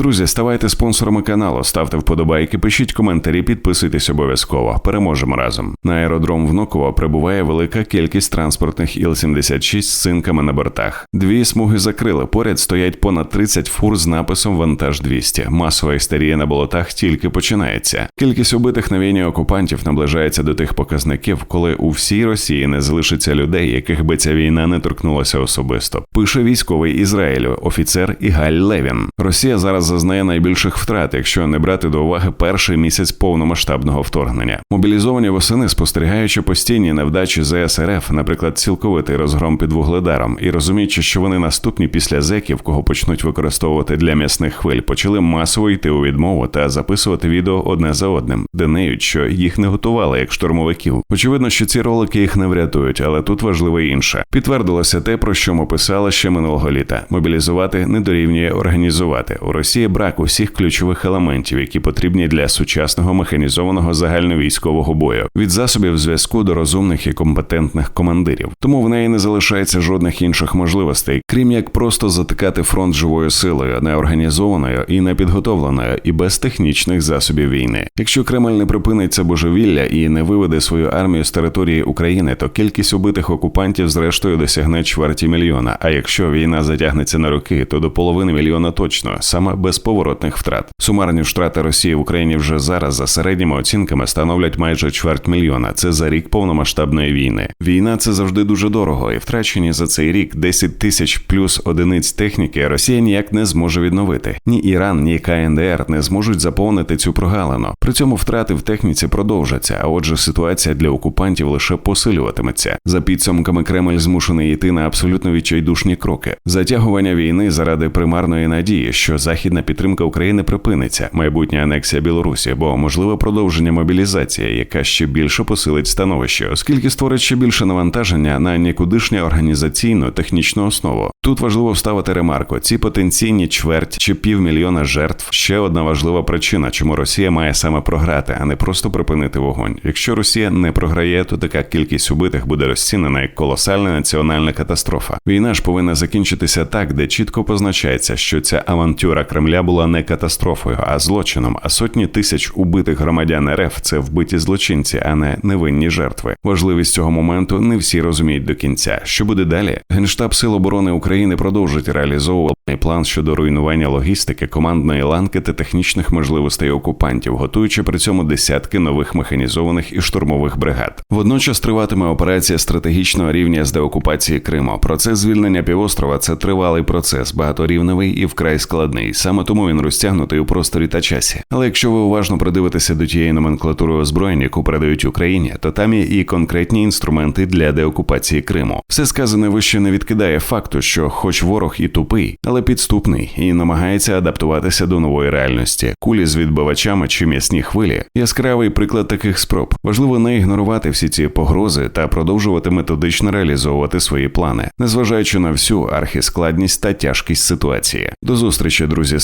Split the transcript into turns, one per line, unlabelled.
Друзі, ставайте спонсорами каналу, ставте вподобайки, пишіть коментарі, підписуйтесь обов'язково. Переможемо разом. На аеродром Внуково прибуває велика кількість транспортних Іл-76 з цинками на бортах. Дві смуги закрили. Поряд стоять понад 30 фур з написом Вантаж 200 Масова істерія на болотах тільки починається. Кількість убитих на війні окупантів наближається до тих показників, коли у всій Росії не залишиться людей, яких би ця війна не торкнулася особисто. Пише військовий Ізраїлю, офіцер Ігаль Левін. Росія зараз зазнає найбільших втрат, якщо не брати до уваги перший місяць повномасштабного вторгнення. Мобілізовані восени, спостерігаючи постійні невдачі ЗСРФ, наприклад, цілковитий розгром під вугледаром, і розуміючи, що вони наступні після зеків, кого почнуть використовувати для м'ясних хвиль, почали масово йти у відмову та записувати відео одне за одним, де неють, що їх не готували як штурмовиків. Очевидно, що ці ролики їх не врятують, але тут важливо інше. Підтвердилося те, про що ми писали ще минулого літа: мобілізувати не дорівнює організувати у Росії брак усіх ключових елементів, які потрібні для сучасного механізованого загальновійськового бою, від засобів зв'язку до розумних і компетентних командирів. Тому в неї не залишається жодних інших можливостей, крім як просто затикати фронт живою силою, неорганізованою і непідготовленою, і без технічних засобів війни. Якщо Кремль не припинить це божевілля і не виведе свою армію з території України, то кількість убитих окупантів зрештою досягне чверті мільйона. А якщо війна затягнеться на роки, то до половини мільйона точно саме без поворотних втрат. Сумарні втрати Росії в Україні вже зараз за середніми оцінками становлять майже чверть мільйона. Це за рік повномасштабної війни. Війна це завжди дуже дорого, і втрачені за цей рік 10 тисяч плюс одиниць техніки Росія ніяк не зможе відновити. Ні Іран, ні КНДР не зможуть заповнити цю прогалину. При цьому втрати в техніці продовжаться. А отже, ситуація для окупантів лише посилюватиметься. За підсумками Кремль змушений йти на абсолютно відчайдушні кроки. Затягування війни заради примарної надії, що західна підтримка України припиниться, майбутня анексія Білорусі, бо можливе продовження мобілізації, яка ще більше посилить становище, оскільки створить ще більше навантаження на нікудишню організаційну технічну основу. Тут важливо вставити ремарку: ці потенційні чверть чи півмільйона жертв ще одна важлива причина, чому Росія має саме програти, а не просто припинити вогонь. Якщо Росія не програє, то така кількість убитих буде розцінена як колосальна національна катастрофа. Війна ж повинна закінчитися так, де чітко позначається, що ця авантюра Кремля була не катастрофою, а злочином. А сотні тисяч убитих громадян РФ це вбиті злочинці, а не невинні жертви. Важливість цього моменту не всі розуміють до кінця. Що буде далі? Генштаб Сил оборони України продовжить реалізовувати план щодо руйнування логістики, командної ланки та технічних можливостей окупантів, готуючи при цьому десятки нових механізованих і штурмових бригад. Водночас триватиме операція стратегічного рівня з деокупації Криму. Процес звільнення півострова це тривалий процес, багаторівневий і вкрай складний. Саме тому він розтягнутий у просторі та часі. Але якщо ви уважно придивитеся до тієї номенклатури озброєнь, яку передають Україні, то там є і конкретні інструменти для деокупації Криму. Все сказане вище не відкидає факту, що, хоч ворог і тупий, але підступний і намагається адаптуватися до нової реальності. Кулі з відбивачами чи м'ясні хвилі яскравий приклад таких спроб. Важливо не ігнорувати всі ці погрози та продовжувати методично реалізовувати свої плани, незважаючи на всю архіскладність та тяжкість ситуації. До зустрічі, друзі.